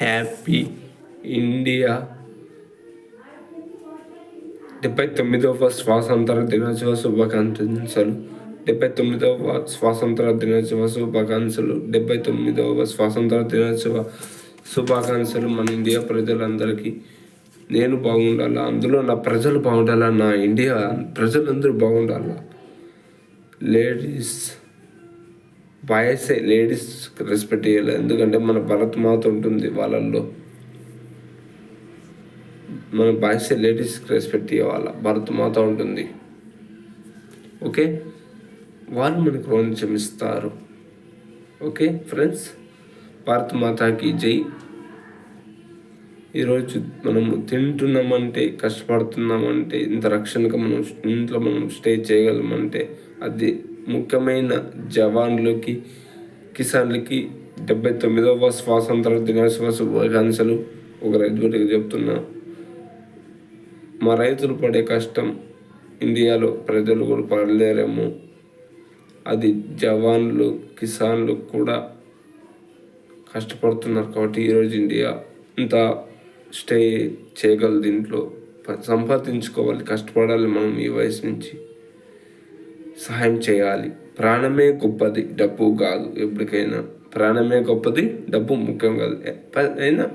Happy India. డెబ్బై తొమ్మిదవ స్వాతంత్ర దినోత్సవ శుభాకాంక్షలు. డెబ్బై తొమ్మిదవ స్వాతంత్ర దినోత్సవ శుభాకాంక్షలు. డెబ్బై తొమ్మిదవ స్వాతంత్ర దినోత్సవ శుభాకాంక్షలు మన ఇండియా ప్రజలందరికీ. నేను బాగుండాలా? అందులో నా ప్రజలు బాగుండాలా? నా ఇండియా ప్రజలందరూ బాగుండాలా? లేడీస్ బాయ్స్ లేడీస్ రెస్పెక్ట్ చేయాలి. ఎందుకంటే మన భరత్ మాత ఉంటుంది వాళ్ళల్లో. మన బాయ్స్ లేడీస్కి రెస్పెక్ట్ ఇవ్వాలి భరత్ మాత ఉంటుంది. ఓకే? వాళ్ళు మనకు రోంచం ఇస్తారు ఓకే ఫ్రెండ్స్? భారత్ మాతాకి జై. ఈరోజు మనము తింటున్నామంటే కష్టపడుతున్నామంటే ఇంత రక్షణగా మనం ఇంట్లో మనం స్టే చేయగలమంటే అది ముఖ్యమైన జవాన్లకి కిసాన్లకి డెబ్బై తొమ్మిదవ స్వాతంత్ర దినోత్సవ శుభాకాంక్షలు. ఒక రైతు చెప్తున్నా. మా రైతులు పడే కష్టం ఇండియాలో ప్రజలు కూడా పడలేరేమో. అది జవాన్లు కిసాన్లు కూడా కష్టపడుతున్నారు కాబట్టి ఈరోజు ఇండియా ఇంత స్టే చేయగలదు. దీంట్లో సంపాదించుకోవాలి కష్టపడాలి మనం ఈ వయసు నుంచి. సహాయం చేయాలి. ప్రాణమే గొప్పది డబ్బు కాదు ఎప్పటికైనా. ప్రాణమే గొప్పది డబ్బు ముఖ్యం కాదు. అయినా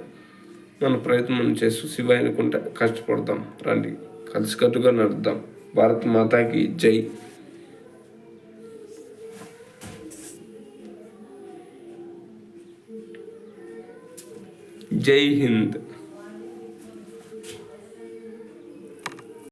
మన ప్రయత్నం చేస్తూ శివ అనుకుంటే కష్టపడతాం. రండి కలిసికట్టుగా నడుద్దాం. భారత్ మాతాకి జై. జై హింద్.